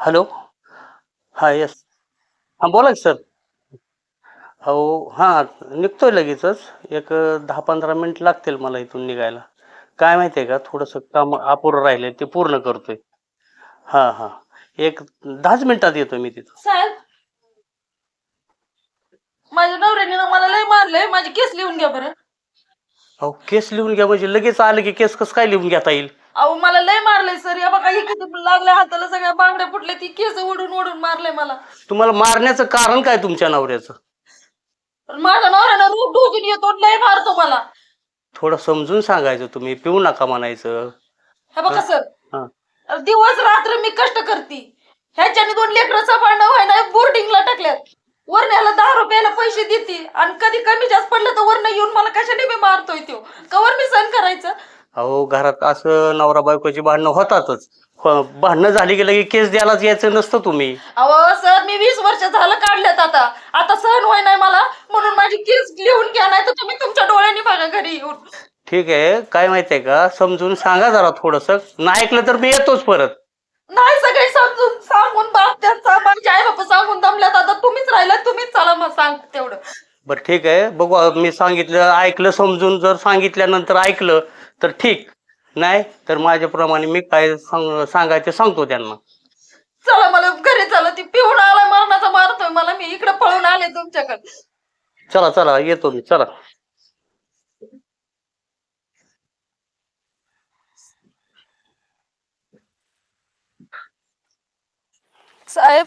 Hello हां yes हां बोला की सर अहो हां निघतोय लगेचच. एक दहा पंधरा मिनिट लागतील मला इथून निघायला. काय माहिती आहे का थोडंसं काम अपुरं राहिले ते पूर्ण करतोय. हां हां. एक दहाच मिनिटात येतो मी तिथं. साहेब माझ्या नवऱ्याने ना मला लय मारलंय माझी केस लिहून घ्या बरं. अहो केस लिहून घ्या म्हणजे लगेच आलं की केस कसं काय लिहून घेता येईल? अहो मला लय मारलंय सर. या बघा हे किती लागल्या हाताला सगळ्या बांगड्या फुटल्या. ती केस ओढून ओढून मारलंय मला. तुम्हाला मारण्याचं कारण काय तुमच्या नवऱ्याचं? पण माझ्या नवऱ्यानं रूप ढोसून येतो लय मारतो मला. थोडं समजून सांगायचं तुम्ही. पिऊ नका म्हणायचं. हे बघा सर. हां. दिवस रात्र मी कष्ट करते. ह्याच्याने दोन लेकरं सांभाळणं व्हायला बोर्डिंगला टाकल्यात. वरण्याला दहा रुपयाला पैसे देते आणि कधी कमी जास्त पडलं तर वरनं येऊन मला कशाने मी मारतोय तो कवर मी सहन करायचं? अहो घरात असं नवरा बायकोची भांडणं होतातच. हो, भांडणं झाली की लगे केस द्यायलाच यायचं नसतं तुम्ही. अहो सर मी वीस वर्ष झालं काढल्यात आता. आता सहन होय नाही मला. म्हणून माझी केस लिहून घ्या नाही तर तुम्ही तुमच्या डोळ्यांनी बघा घरी येऊन. ठीक आहे. काय माहितीये का? समजून सांगा जरा थोडस. नाही ऐकलं तर मी येतोच परत. नाही सगळे समजून सांगून बाप त्यांचा माझे आई बापा सांगून दमल्यात. आता तुम्हीच राहिला तुम्हीच चला मग सांग तेवढं. बरं ठीक आहे. बघू आ- मी सांगितलं ऐकलं समजून जर सांगितल्यानंतर ऐकलं तर ठीक. नाही तर माझ्याप्रमाणे मी काय सांग सांगायचं सांगतो त्यांना. चला मला घरी चला ती पिऊन आला मरणाचा मारतोय मला मी इकडे पळून आले तुमच्याकडे. चला चला येतो मी चला. साहेब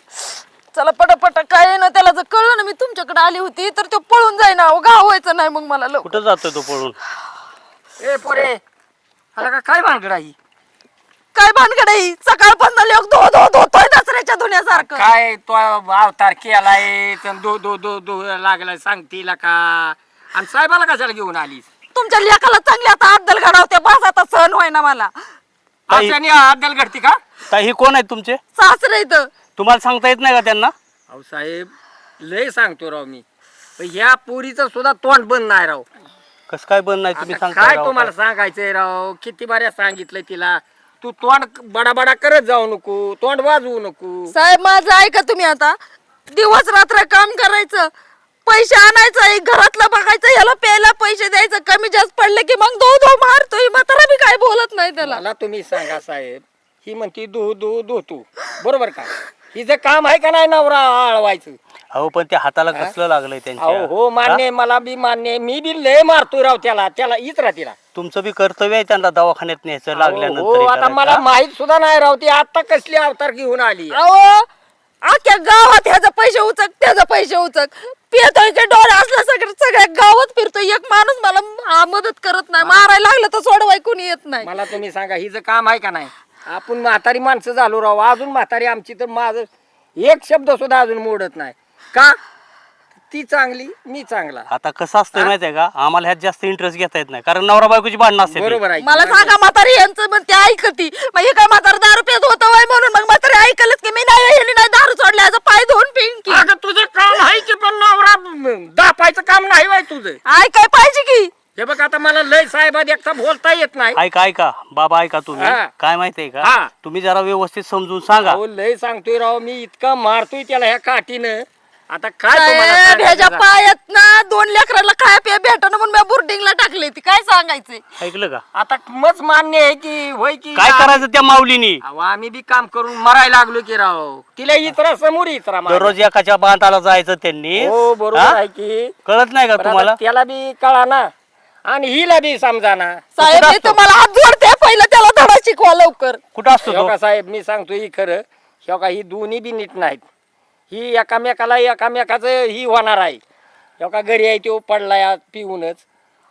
चला पटापटा काय आहे ना त्याला जर कळलं ना मी तुमच्याकडे आली होती तर तो पळून जाईन अहो गाव व्हायचं नाही मग मला लवकर. कुठं जातोय तो पळून? ए पोरे आता का काय भानगड आहे? काय भानगड आहे? ही? सकाळपासून लोक धो धो धोतोय दसऱ्याच्या धुण्यासारखं. काय तो अवतार केलाय तर दो दो दो दो लागलाय सांगतील का? आणि साहेबाला कशाला घेऊन आलीस? तुमच्या लेखाला चांगली आता अद्दल घडवते बस आता सहन होय ना मला ताई- अशाने अद्दल घडती का? ताई हे कोण आहेत तुमचे? सासरे इथं. तुम्हाला सांगता येत नाही का त्यांना? अहो साहेब लय सांगतो राव मी. पण ह्या पोरीचं सुद्धा तोंड बंद नाही राव. कसं काय बंद नाही तुम्ही आता सांगताय काय राव तुम्हाला? सांगायचंय राव? किती बाऱ्या सांगितलंय तिला. तू तोंड बडा बडा करत जाऊ नको तोंड वाजवू नको. साहेब माझं ऐका तुम्ही आता. दिवस रात्र काम करायचं पैसे आणायचं एक घरातलं बघायचं याला प्यायला पैसे द्यायचं कमी जास्त पडले की मग दो दो मारतोय. म्हातारा मी काय बोलत नाही त्याला. मला तुम्ही सांगा साहेब ही म्हणती दो दो दो तू. बरोबर का? हिचं काम आहे का नाही नवरा आळवायचं? अहो पण ते हाताला कसलं लागलंय अहो त्यांच्या हो मान्य आहे, मला बी मान्य आहे. मी बी लय मारतोय राव त्याला. त्याला हीच राहतीला तुमचं बी कर्तव्य आहे त्यांना दवाखान्यात न्यायचं लागल्यानंतर हो हे आता करायचं, मला हा? माहीत सुद्धा नाही राव ती. आता कसली अवतार घेऊन आली? अहो अख्ख्या गावात ह्याचा पैसे उचक त्याचा पैसे उचक. पियतोय की डोळे असलं सगळं सगळ्या गावात फिरतोय. एक माणूस मला हा मदत करत नाही. मारायला लागलं तर सोडवाय कोणी येत नाही. मला तुम्ही सांगा हिचं काम आहे का नाही? आपण म्हातारी माणसं झालो राव. अजून म्हातारी आमची तर माझं एक शब्द सुद्धा अजून मोडत नाही. का? ती चांगली मी चांगला. आता कसं असतं माहितीये का? आम्हाला ह्यात जास्त इंटरेस्ट घेता येत नाही. कारण नवरा बायकोची भांडणं असते बरोबर आहे मला सांगा म्हातारी यांचं पण ते ऐकती. मग हे काय म्हातारा दारू पेत होतं वय म्हणून? मग म्हातारी ऐकलंच की मी नाही ह्याने नाही दारू सोडल्या याचा पाय धुवून पिईन की. अगं तुझं काम आहे की पण नवरा म, दापायचं काम नाही वाय तुझं. ऐकाय पाहिजे की. हे बघ आता मला लय साहेबात एकटा बोलता येत नाही. ऐका ऐका. बाबा ऐका तुम्ही. हा. काय माहितीये का. तुम्ही जरा व्यवस्थित समजून सांगा. अहो लय सांगतोय राव मी इतका मारतोय त्याला ह्या काठीनं. आता काय तुम्हाला साहेब, ह्याच्या सांगायचं? पायात ना दोन लेकराला खाया पिया भेटणं म्हणून मी बोर्डिंगला टाकले ती काय सांगायचंय? ऐकलं का? आता मच मान्य आहे की होय की काय करायचं त्या माऊलीनी? अहो, आम्ही बी काम करून मरायला लागलो की राव. तिला इतरा समोर इतरा मार. दररोज एकाच्या बांधाला जायचं त्यांनी. हो बरोबर हा? आहे की. कळत नाही का पण आता तुम्हाला? त्याला बी कळा ना. आणि हिला बी समजा ना साहेब मी तुम्हाला हात जोडते पहिलं त्याला धडा शिकवा लवकर. कुठं असतो तो? का साहेब मी सांगतो ही खरं. ह्यो का ही दोन्ही बी नीट नाहीत. ही एकामेकाला एकामेकाचं ही होणार आहे. एवढा घरी आहे तो पडलाय पिऊनच.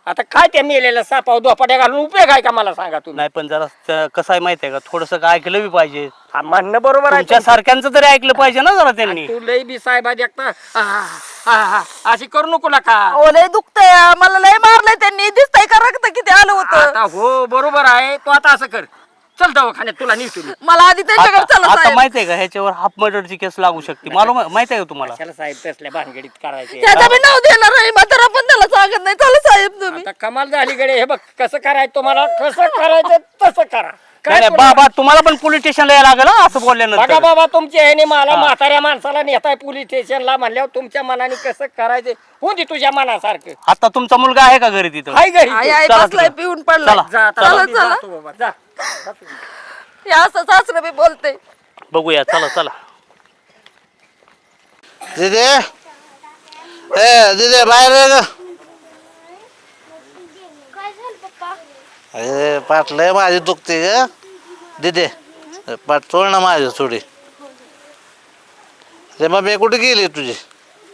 आता काय त्या मेलेल्या सापाव दोपाट्या घालून उपयोग आहे का मला सांगा तुम्ही? नाही पण जरा त- कसं आहे माहिती आहे का? थोडस ऐकलं बी पाहिजे. हा, म्हणणं बरोबर आहे तुमच्या सारख्यांचं तरी ऐकलं पाहिजे ना जरा त्यांनी. तू लई बी साहेबा देखता. आहा, आहा, अशी करू नको का अहो लय दुखतंय. मला लय मारलंय त्यांनी. दिसतंय का रक्त किती आलं होतं? आता हो बरोबर आहे. तू आता असं कर. चल दवाखान्यात तुला नीट तुम्ही मला आधी त्यांच्याकडे आता चला आता साहेब माहिती आहे का ह्याच्यावर हाफ मर्डरची केस लागू शकते. मला माहिती आहे का तुम्हाला? कशाला साहेब तसल्या भानगडीत करायचे? त्याचं मी नाव देणार नाही म्हातारा पण त्याला सांगत नाही. चला साहेब तुम्ही. आता कमाल झाली गडे हे बघ कसं करायचं तुम्हाला कसं करायचं तसं करा. नाही, नाही, तुला- बाबा तुम्हाला पण पोलीस स्टेशनला यायला लागेल हं, असं बघा बोलल्यानंतर बाबा तुमच्या ह्याने मला. म्हाताऱ्या माणसाला नेताय पोलीस स्टेशनला म्हणल्यावर तुमच्या मनाने कसं करायचं होती तुझ्या मनासारखं आता तुमचा मुलगा आहे का घरी तिथं हाय घरी आई तू. आई चला बसलाय तिकडं. पिऊन पडलाय चला. जा आता चला मी चला जातो बाबा जा. हे असं सासरं बोलते बघूया चला चला दिदे ए दिदे बाहेर ये ग काय झालं पप्पा अरे पाठ लय माझी दुखते ग. दिदे पाठ सोड ना माझी थोडी. रे मग मी कुठे गेली तुझी?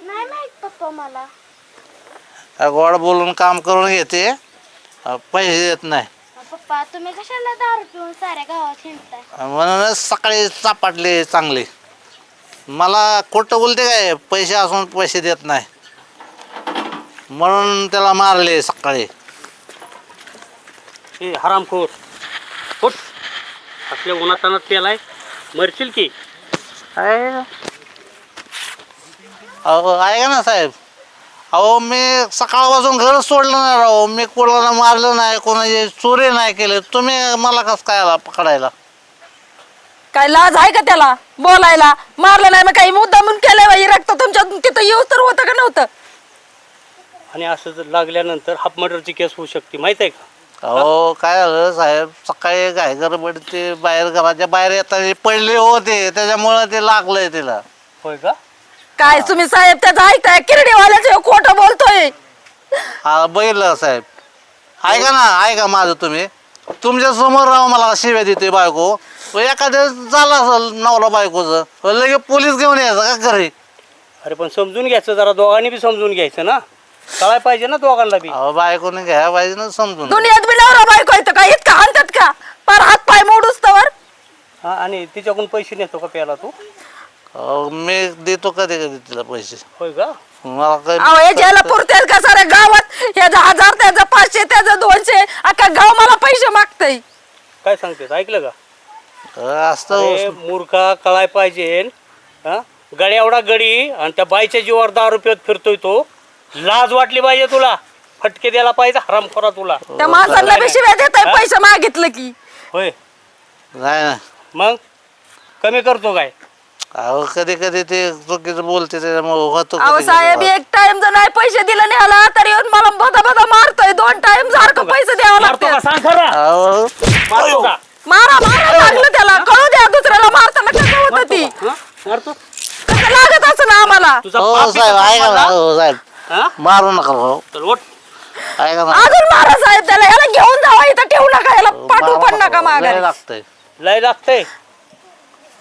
नाही माहीत पप्पा मला. गोड बोलून काम करून घेते. अ, पैसे देत नाही. पप्पा तुम्ही कशाला दारू पिऊन साऱ्या गावात हिंडताय? म्हणूनच सकाळी चापाटले चांगले. मला खोटं बोलते काय? पैसे असून पैसे देत नाही. म्हणून त्याला मारले सकाळी. ए हरामखोर उठ. आपल्या उन्हातानात केलाय. मरशील की. आहे अहो आहे का ना साहेब. अहो मी सकाळपासून घर सोडलं नाही राहो मी कोणाला मारलं नाही कोणाची चोरी नाही केली. तुम्ही मला कसं काय आला पकडायला? काय लाज आहे का त्याला? बोलायला. मारलं नाही मग काही मुद्दा म्हणून केलंय बाई. रक्त तुमच्या तिथं येऊ तर होतं का नव्हतं? आणि असं जर लागल्यानंतर हाफ मर्डरची केस होऊ शकते. माहीत आहे का? अहो काय झालं साहेब? सकाळी काय गडबड ते बाहेर घराच्या बाहेर येताना पडले होते. त्याच्यामुळं ते लागलंय तिला. होय का? काय तुम्ही साहेब त्याचं ऐकताय किरडीवाल्याचं खोटं बोलतोय. हा बघितलं साहेब. ऐका ना ऐका माझं तुम्ही. तुमच्यासमोर राव मला शिव्या देते बायको. एखाद्या झालं असेल नवरा बायकोचं लगेच पोलीस घेऊन यायचं का घरी? अरे पण समजून घ्यायचं जरा दोघांनी बी समजून घ्यायचं ना. कळाय पाहिजे ना दोघांना बी. अहो बायकोने घ्यायला पाहिजे ना समजून. दुनियात बी नवरा बायको येतं का इतकं हाणतात का? पर हात पाय मोडूस तर हा आणि तिच्याकडून पैसे नेतो का प्याला तू? अहो, मी देतो कधी कधी तिला पैसे. होय का? मला काय अहो हे ज्याला पुरते का साऱ्या गावात? ह्याचा हजार त्याचा पाचशे त्याचा दोनशे अख्खा गाव मला पैसे मागतय. काय सांगतेस? ऐकलं का? असतं अरे मूर्खा कळाय पाहिजे. हा? गडी एवढा गडी आणि त्या बाईच्या जीवावर दहा रुपयात फिरतोय तो. लाज वाटली पाहिजे तुला. फटके द्यायला पाहिजे हरामखोरा तुला. त्या माणसांना बी शिव्या देत पैसे मागितलं की. होय. नाही ना. मग? कमी करतो काय? अहो कधी कधी ते चुकीचं बोलते त्याच्यामुळे होतो अहो कधी-कधी साहेब. एक टाइम जर नाही पैसे दिले नाही आला तर येऊन मला बदा बदा मारतोय. दोन टाइम सारखं पैसे द्यावं मारतो का? लागतं सांग खरं. अहो. मारतो का? मारा मारा लागलं त्याला. कळू द्या दुसऱ्याला मारताना कसं होतं ती? हा? मारतो? कसं लागत असं ना आम्हाला? तुझा हो साहेब? हो साहेब. हा? मारू नका हो. ऐका ना अजून मारा साहेब त्याला. याला घेऊन जावा इथं ठेवू नका. याला पाठवू मारू पण नका नका, माघारी. लय लागतंय. लय लागतंय.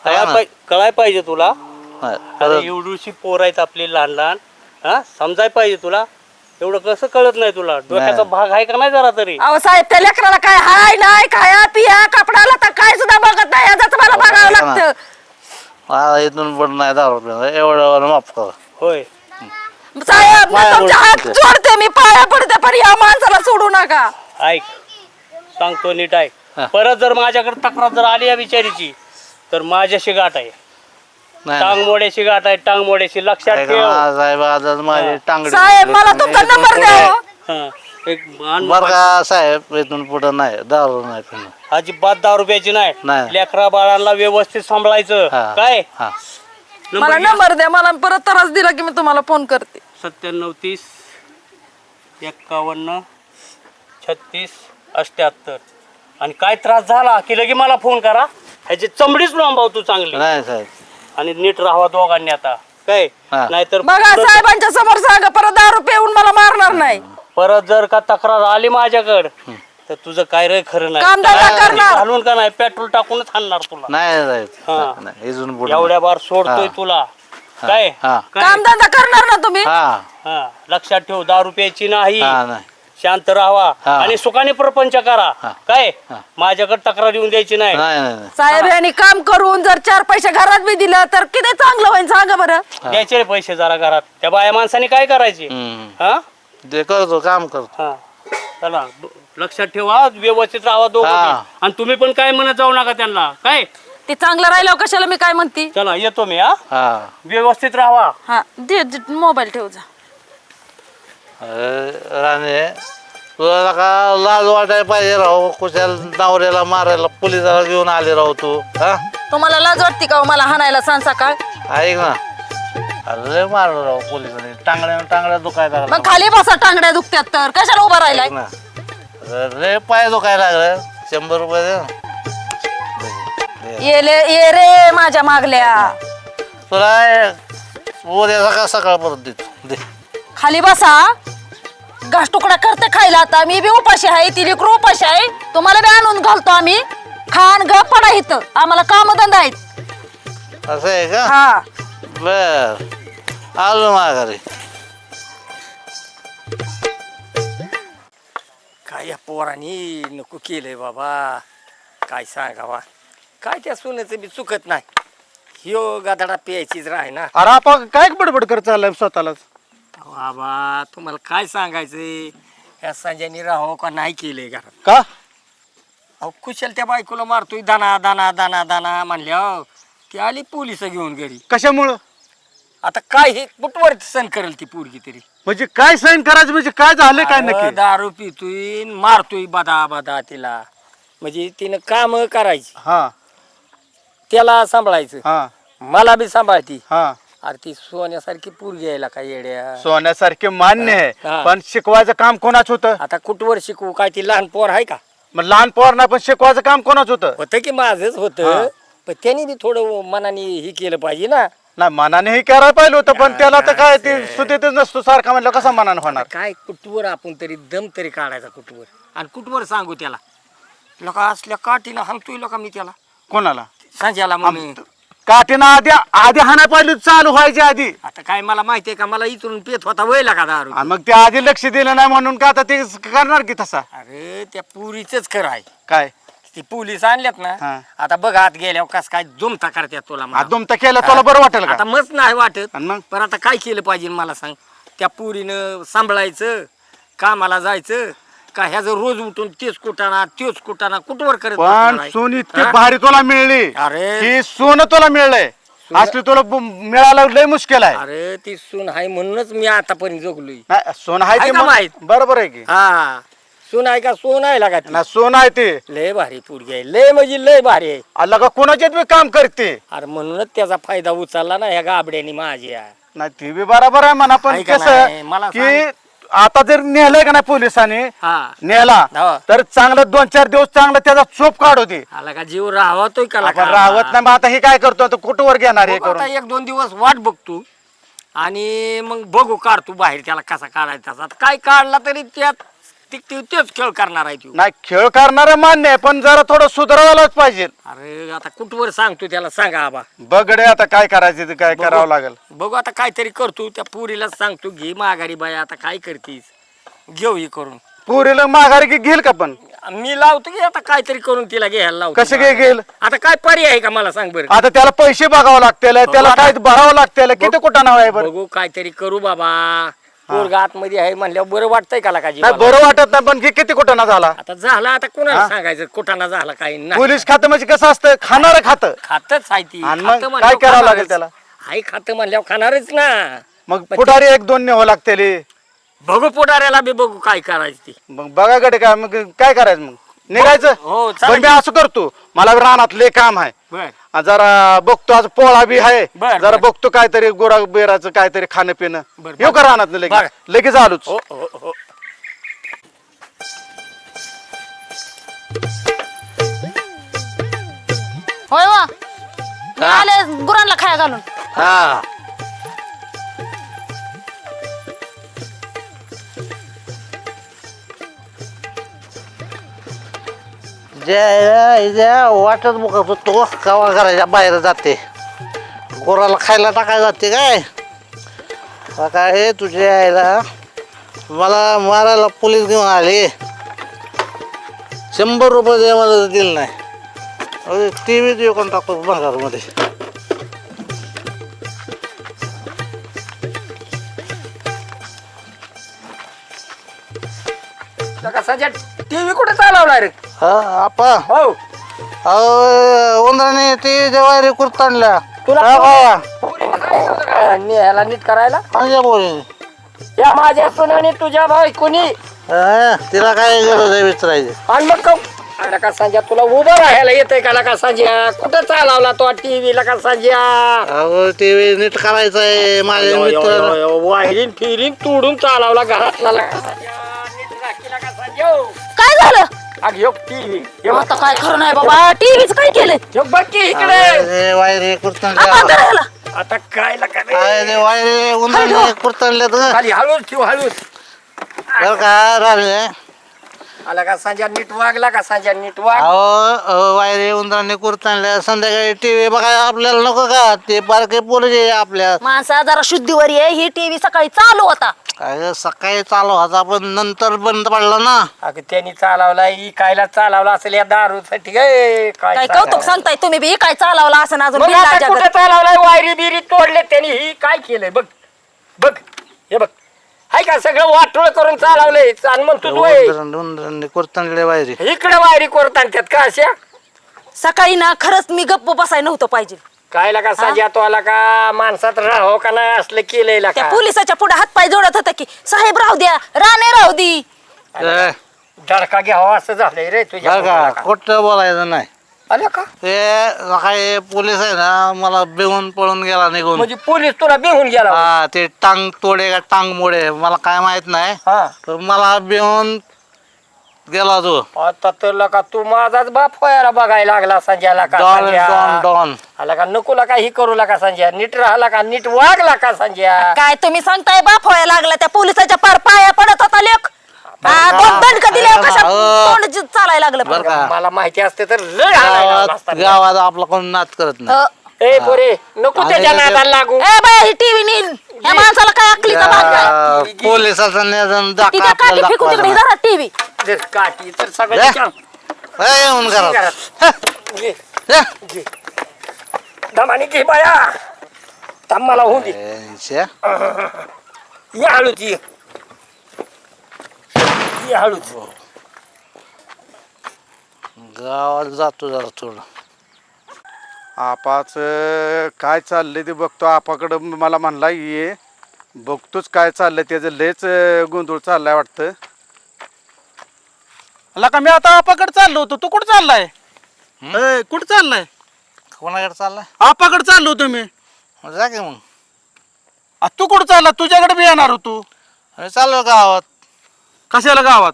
कळाय ना. पाहिजे कळाय पाहिजे तुला? अरे परत- एवढीशी पोर आहेत आपली लहान लहान. हा समजाय पाहिजे तुला. एवढं कसं कळत नाही तुला? डोक्याचा. भाग आहे का नाही जरा तरी? अहो साहेब त्या लेकराला काय हाय नाही खाया पिया कपडाला तर काय सुद्धा बघत नाही. याच मला बघावं ऐका ना. लागतं. मला इथून पण नाही रुपये एवढं माफ करा. होय. साहेब मी पाया तुमच्या हात पडते. जोडते मी पाया पडते पण या माणसाला सोडू नका ऐक सांगतो नीट ऐक हा. परत जर माझ्याकडे तक्रार जर आली या बिचारीची तर माझ्याशी गाठ आहे नाही टांग मोड्याशी गाठ आहे टांग मोड्याशी लक्षात ऐका ठेव ना, साहेब आज माझी टांगडी साहेब मला तुमचा इथून नंबर द्या पुढे- हो. हा. एक मान बरं का साहेब इथून पुढे नाही दारू नाही पिणं अजिबात दहा रुपयाची नाही नाही. लेकरा बाळांना व्यवस्थित सांभाळायचं हा. काय हा मला नंबर द्या मला परत त्रास दिला की मी तुम्हाला फोन करते. सत्त्याण्णव तीस एक्कावन्न छत्तीस अष्ट्याहत्तर आणि काय त्रास झाला की लगे मला फोन करा? ह्याची चमडीच लोंबाव तू चांगली. नाही साहेब. आणि नीट राहावा दोघांनी आता. काय? हा. नाहीतर बघा साहेबांच्या समोर सांगा परत दहा रुपये येऊन मला मारणार नाही. परत जर का तक्रार आली माझ्याकडे तर तुझं काय रे खरं नाही. काम धंदा काय करणार. घालून का नाही? पेट्रोल टाकूनच हाणणार तुला. नाही हा. एवढ्या बार सोडतोय हा. तुला. काय? हा. काय? कामधंदा करणार ना तुम्ही? हा. हा. लक्षात ठेव दारू प्यायची नाही. हा नाही. शांत राहावा. हा. आणि सुखाने प्रपंच करा. हा. काय. माझ्याकडे तक्रार येऊन द्यायची नाही. नाही नाही नाही. साहेब यांनी काम करून जर चार पैसे घरात बी दिलं तर किती चांगलं होईल सांगा बरं. द्यायचे रे पैसे जरा घरात. त्या बाया माणसाने काय करायचे? हम्म. हा? ते करतो काम करतो. हा. चला. लक्षात ठेवा व्यवस्थित राहा दोघं हा. आणि तुम्ही पण काय म्हणत जाऊ नका त्यांना. काय? ते चांगलं राहिलं कशाला मी काय म्हणती? चला येतो मी हा? हा. व्यवस्थित राहा. हा दे दे, मोबाईल ठेव जा. अरे राणे तुला का लाज वाटायला पाहिजे राहू कुशाल नवऱ्याला मारायला पोलिसाला घेऊन आले राहू तू हा? तुम्हाला लाज वाटते का हो मला हाणायला सांग सकाळ? ऐक ना. अरे लय मारलं राहू पोलिसांनी. टांगड्या टांगड्या दुखायला लागल्या. मग खाली बसा टांगड्या दुखत्यात तर. कशाला उभा राहिलाय? ऐक ना. अरे लय पाय दुखायला लागलं. शंभर रुपये दे दे. ये ले ये रे माझ्या मागल्या. तुला उद्या सकाळ सकाळपर्यंत देतो. दे. खाली बसा. घास तुकडा करते खायला आता. मी बी उपाशी आहे ती लेकरू उपाशी आहे. तुम्हाला बी आणून घालतो आम्ही. खान ग पडा इथं. आम्हाला काम धंदा आहेत. असं आहे का? हा. बर. आलो माघारी. काय या पोरानी नको केलंय बाबा. काय सांगावा. काय त्या सोन्याचं बी चुकत नाही. ह्यो गादाडा प्यायचीच राह ना. अरे आपण काय बडबड करत चाललाय स्वतःलाच? बाबा तुम्हाला काय सांगायचंय? या संजयनी राहो का नाही केलंय घरात? का? अहो कुशल त्या बायकोला मारतोय दाना दाना दाना दाना म्हणल्या ती आली पोलीस घेऊन घरी. कशामुळं? आता काय हे कुठवर सण करेल ती पोरगी तरी? म्हणजे काय सहन करायचं? म्हणजे काय झालं काय नक्की? दारू पितोय न मारतोय बदा बदा तिला. म्हणजे तिनं काम करायची. हा. त्याला सांभाळायचं. हा. मला बी सांभाळती. हा. अरे ती सोन्यासारखी पोरगी यायला काय येड्या. सोन्यासारखे मान्य आहे. पण शिकवायचं काम कोणाच होतं? आता कुठवर शिकवू? काय ती लहान पोर आहे का? मग लहान पोरांना पण शिकवायचं काम कोणाच होतं? होतं की माझंच हा. होतं पण त्यांनी बी थोडं मनाने हे केलं पाहिजे ना. नाही मनाने हे करायला पाहिलं होतं पण त्याला तर काय ते सुदेतच नसतो सारखा म्हणलं कसा मनानं होणार? काय कुठवर आपण तरी दम तरी काढायचा कुठवर? आणि कुठवर सांगू त्याला? लोका असल्या काठीनं हाणतोय लोका मी त्याला. कोणाला? सांज्याला म्हणून. काठीनं आधी आधी हाणाय पाहिजे चालू व्हायची आधी. आता काय मला माहितीये का मला इथून पेत होता वयला का दारू? आणि मग ते आधी लक्ष दिलं नाही म्हणून का आता ते करणार की तसा? अरे त्या पुरीच कर आहे. काय? ती पोलीस आणल्यात ना हा. आता बघ आत गेल्यावर कस काय जुमता करत्यात तुला मला. दुमता केलं तुला बरं वाटेल आता का मस्त नाही वाटत आणि मग पण आता काय केलं पाहिजे मला सांग त्या पुरीनं सांभाळायचं कामाला जायचं का ह्याचं रोज उठून तेच कुटाणा तेच कुटाणा कुठवर करत पण बसणार आहे? सून इतकी हा? भारी तुला मिळली अरे. ही सून तुला मिळलंय असली तुला ब- मिळायला लय मुश्किल आहे अरे ती सून आहे म्हणूनच मी आतापर्यंत जगलोय नाही, सून आहे आहे मग-? बरोबर आहे की हा सून आहे का? सून आहे लागा ती. ना सून आहे ते. लय भारी पोरगी आहे. लय म्हणजे लय भारी आहे. का कोणाच्यात बी काम करते. अरे म्हणूनच त्याचा फायदा उचलला ना ह्या गाबड्यानी माझ्या. नाही ती बी बरोबर आहे म्हणा पण का कसं नाही? मला की सांग. आता जर नेलंय का नाही पोलिसांनी? हा. नेला हो. तर चांगलं दोन चार दिवस चांगलं त्याचा चोप काढवते आला का जीव राहतोय का आपण लागा? राहत नाही मग आता हे काय करतो? आता कुठवर घेणार हे बघू आता करून? एक दोन दिवस वाट बघतो. आणि मग बघू काढतो बाहेर त्याला कसा काढायचा. आता काय काढला तरी त्यात ती- ती- तेच खेळ करणार आहे तू. नाही खेळ करणार मान्य आहे पण जरा थोडं सुधारायलाच पाहिजे. अरे आता कुठवर सांगतो त्याला? सांगा आबा. बघडे आता काय करायचं ते काय करावं लागेल. बघू आता काहीतरी करतो त्या पुरीला सांगतो घे माघारी बाई आता काय करतीस? घेऊ ही करून. पुरीला माघारी की घेईल का पण? मी लावतो की आता काहीतरी करून तिला घ्यायला लावतो कसे काय घेईल? आता काय पर्याय आहे का मला सांग बरं? आता त्याला पैसे बघावं लागतील त्याला काय भरावं लागतील किती कुठं नाव आहे बरं? बघू काहीतरी करू बाबा. पोरगा आतमध्ये आहे म्हणल्यावर बरं वाटतंय का नाही जीवाला? बरं वाटत नाही पण किती ना झाला. आता झाला आता कोणाला सांगायचं? कुठाना झाला काही नाही. पोलीस खातं म्हणजे कसं असतं? खाणार खातं. खातच आहे ती. आणि मग खातं काय करावं लागेल खाणारच. त्याला? आई खातं म्हणल्यावर खाणारच ना. मग पुढारी एक दोन न्यावं लागतील. बघू पुढाऱ्याला बी बघू काय करायचं ती. मग बघा कडे काय मग काय करायचं मग? निघायचं? हो, पण चालेल. मी असं करतो मला रानात लय काम आहे. बर. आ, जरा बघतो आज पोळा बी आहे. बर, जरा बर. बघतो काहीतरी गोरा बेराचं काहीतरी खाणं पिणं बर, येऊ का. रानात लगेच? बर. लगेच आलोच. हो हो हो. होय वा. आले गुरांना खाया घालून. हा. ज्या ज्या वाटत बघत तो कवा घराच्या बाहेर जाते. गोराला खायला टाकायला जाते काय? काय हे तुझ्या यायला मला मारायला पोलीस घेऊन आले. शंभर रुपये दे मला दिलं नाही. टी व्ही विकून टाकतो भंगारमध्ये कसाच्या टीव्ही कुठे चालवला रे हा आपा. हो. अहो उंदराने व्ही वायरी कुर्त आणल्या. तुला हा न्यायला नीट करायला? आणल्या पोरीने या माझ्या सुनाने तुझ्या बायकोनी. हा, तिला काय गरज आहे विचारायची? आणि मग का अरे का संजय तुला उभं राहायला येतंय का का संजय? कुठं चालवला तो टीव्हीला का संजय? अहो टी व्ही नीट करायचा आहे माझ्या मित्र वाहिरीन फिरीन तोडून चालवला घरातला का संजय? काय झालं? अग ह्यो टीव्ही. आता काय खरं नाही बाबा टीव्हीच काय केलंय? ह्यो बघ की इकडे. वायरी कुर्त आपण आणल्या करायला आता काय लका रे? काय रे वायरी उंदराने कुर्त आणल्या तर खाली हळूच ठेव हळूच. का राहिले. आला का संजय नीट वागला का संजय नीट वाग. अहो अहो, वायरे उंदराने संध्याकाळी टीव्ही बघायला आपल्याला नको का? ते बारके पोरं जे आपल्या माणसा जरा शुद्धीवर ये ही टीव्ही सकाळी चालू होता. काय सकाळी चालू होता पण नंतर बंद पडला ना. अगं त्यांनी चालवला इकायला चालवला असेल या दारूसाठी काय काय काय? कौतुक सांगताय तुम्ही बी? काय चालवला असं अजून? आता कुठं. चालवलाय वायरी बिरी तोडले त्यांनी ही काय केलंय? बघ बघ हे बघ. हाय का सगळं वाटोळ करून चालवलंय. आणि म्हणतो तू होय, उंदराने उंदराने कुर्त आणले वायरी इकडे वायरी करतात त्यात का अशा? सकाळी ना खरंच मी गप्प बसाय नव्हतं पाहिजे. काय लागा साजा तो आला का माणसात राहो का नाही असलं केलंय त्या का? पोलिसाच्या पुढे हातपाय जोडत होता की साहेब राहू द्या राणे राहू दी. धडका घ्यावा असं झालंय रे तुझ्या बरं का पोटाला. खोटं बोलायचं नाही. आलं का? ते काय पोलीस आहे ना मला बेहून पळून गेला निघून. म्हणजे पोलीस तुला बिहून गेला हा ते टांग तोडे का टांग मोडे मला काय माहीत नाही. हा. तर मला बेहून गेला तो. आता तर का तू माझाच बाप व्हायला बघायला लागला संजयला का डॉन संजय? डॉन डॉन आला का नको का ही करू का संजय. नीट राहिला का नीट वागला का संजय. काय तुम्ही सांगताय बाप व्हायला लागला त्या पोलिसाच्या पार पाया पडत होता लेख हा, दोन दंड दिले कशा अहो. तोंड ज- चालायला लागलं बरं का? मला माहिती असते तर लय हाणायला लावला गावात असता मी. गावात आपला कोण नाच करत नाही. अ, ए पोरे नको त्याच्या ते- नादाला लागू. ए बाय ही टीव्ही नील. या माणसाला काय अकलीचा भाग नाही आ, पोलिसाचा नियोजन ती दाखवा त्या काठी आपल्याला फेकून तिकडे दाखवायला. जरा टीव्ही. दे, काठी तर सगळं ए? छान. ए, येऊन घरात. घरात. घे, ए. घे. दमाने घे बाया. थांब मला होऊ दे. ए, शे. ये हळूच. ये ये हळूच गावात जातो जरा थोडं. आपाच काय चाललंय ते बघतो. आपाकडं मला म्हणला ये बघतोच काय चाललंय. त्याचं लयच गोंधळ चाललाय वाटतं. का मी आता आपाकडे चाललो होतो. तू कुठं चाललाय? ए, कुठं चाललाय? कोणाकडे चाललाय? आपाकडे चाललो होतो मी. मग जा की मग. आ, तू कुठं चालला? तुझ्याकडे बी येणार होतो. आम्ही चाललो गावात. कशाला गावात?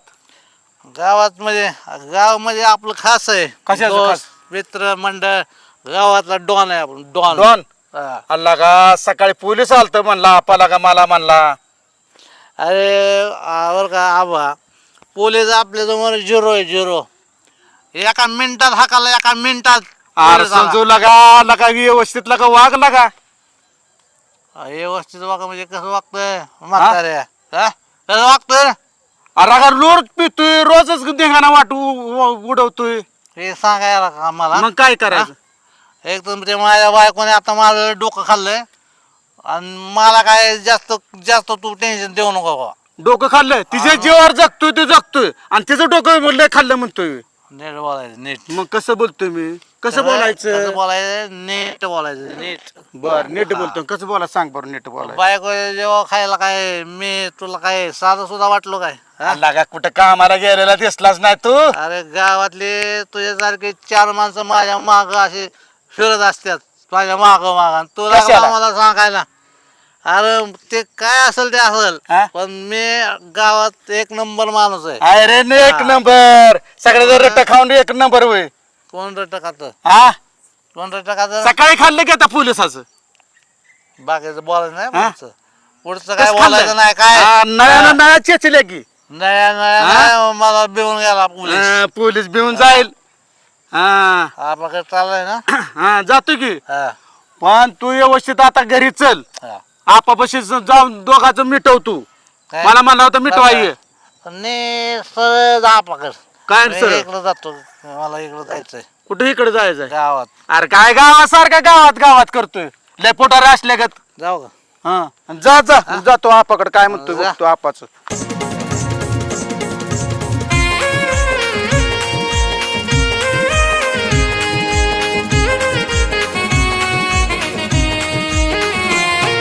गावात म्हणजे गाव म्हणजे आपलं खास आहे. कशाचं दोस्त, खास? मित्र मंडळ गावातला डॉन आहे आपण डॉन. डॉन? हा. अल्ला का सकाळी पोलीस आलत म्हणला आपाला का मला म्हणला? अरे आवर का आबा पोलीस आपल्यासमोर झिरो आहे झिरो. एका मिनिटात हाकाला एका मिनिटात अरे पोलीस आला. समजू लगा लगा व्यवस्थित लगा वाघ लगा. व्यवस्थित वागा म्हणजे कसं वागतंय? म्हातारे हा? कसं वागतोय? अरे का रोज पितोय रोजच देखाना वाटू उ- उडवतोय. हे सांगायला का आम्हाला? मग काय करायचं? एकदम ते माझ्या बायकोने आता माझं डोकं खाल्लंय. आणि मला काय जास्त जास्त तू टेन्शन देऊ नको बाबा डोकं खाल्लंय. तिच्या जीवावर जगतोय ते जगतोय. आणि तिचं डोकं म्हणलंय खाल्लं म्हणतोय. नीट बोलायचं नीट. मग कसं बोलतोय मी? कसं बोलायचं? बोलायचं? नीट बोलायचं नीट. बर नीट बोलतोय. कसं बोलायचं सांग बरं नीट बोलायचं. बायको जेव्हा खायला काय मी तुला काय साधं सुद्धा वाटलो काय? हा? लागा कुठं कामाला गेलेला दिसलाच नाही तू. अरे गावातले तुझ्यासारखे चार माणसं माझ्या माग असे फिरत असतात. माझ्या माग माग. तुला कशाला? मला सांगायला? अरे ते काय असेल ते असेल. हा? पण मी गावात एक नंबर माणूस आहे. अरे न एक नंबर. सगळे जर रट्टा खाऊन एक नंबर होय. कोण रट्ट खात? हा? कोण रट्ट खात? सकाळी खाल्लं की आता पोलिसाचं. बाकीचं बोलायचं नाही हा? पुढचं. पुढचं काय बोलायचं? नाही काय? नळ्यानं नळ्या चेचल्या की. नया नया नया मला बिवून गेला पोलीस. हा, पोलीस भिवून जाईल. हा. आपल्याकडे चाललाय ना? हा जातो की. हा. पण तू व्यवस्थित आता घरी चल. हा. आपापशी जाऊन दोघांचं मिटव तू काय? मला म्हणला होता मिटवाई आणि सर काय सर इकडं जातो. मला इकडं जायचंय. कुठे इकडे जायचंय? गावात. अरे काय गावासारखा गावात गावात करतोय. लय असल्या गत. जाऊ का? हा. जा जा. जातो आपाकडे काय म्हणतो जा. बघतो आपाचं.